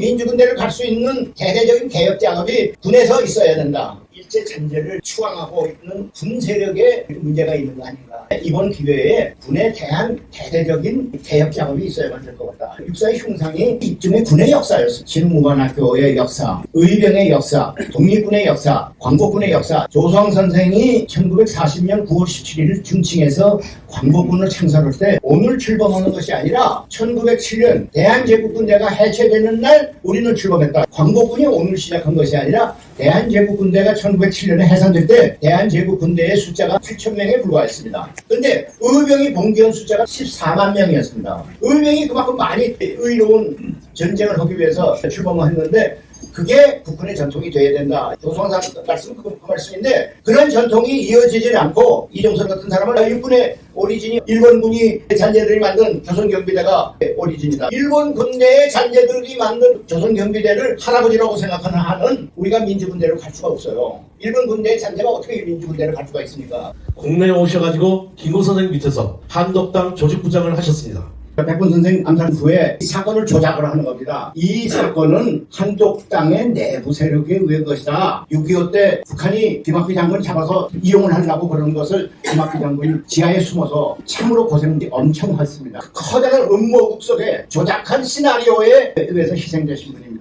민주군대를 갈 수 있는 대대적인 개혁 작업이 군에서 있어야 된다. 일제 잔재를 추앙하고 있는 군 세력에 문제가 있는 거 아닌가. 이번 기회에 군에 대한 대대적인 개혁 작업이 있어야만 될것 같다. 육사의 흉상이 이쯤의 군의 역사였어. 진무관학교의 역사, 의병의 역사, 독립군의 역사, 광복군의 역사. 조성 선생이 1940년 9월 17일 중칭에서 광복군을 창설할 때 오늘 출범하는 것이 아니라 1907년 대한제국군대가 해체되는 날 우리는 출범했다. 광복군이 오늘 시작한 것이 아니라 대한제국 군대가 1907년에 해산될 때 대한제국 군대의 숫자가 8천 명에 불과했습니다. 그런데 의병이 봉기한 숫자가 14만 명이었습니다. 의병이 그만큼 많이 의로운 전쟁을 하기 위해서 출범을 했는데 그게 북한의 전통이 돼야 된다. 조성사 말씀은 그, 그 말씀인데 그런 전통이 이어지질 않고 이정선 같은 사람은 육군의 오리진이 일본군이 잔재들이 만든 조선경비대가 오리진이다. 일본 군대의 잔재들이 만든 조선경비대를 할아버지라고 생각하는 한은 우리가 민주군대를 갈 수가 없어요. 일본 군대의 잔재가 어떻게 민주군대를 갈 수가 있습니까? 국내에 오셔가지고 김구 선생 밑에서 한독당 조직부장을 하셨습니다. 백분 선생 암살 후에 이 사건을 조작을 하는 겁니다. 이 사건은 한쪽 땅의 내부 세력에 의한 것이다. 6.25 때 북한이 김학휘 장군 잡아서 이용을 하려고 그러는 것을 김학휘 장군이 지하에 숨어서 참으로 고생이 엄청 했습니다. 그 커다란 음모국 속에 조작한 시나리오에 의해서 희생되신 분입니다.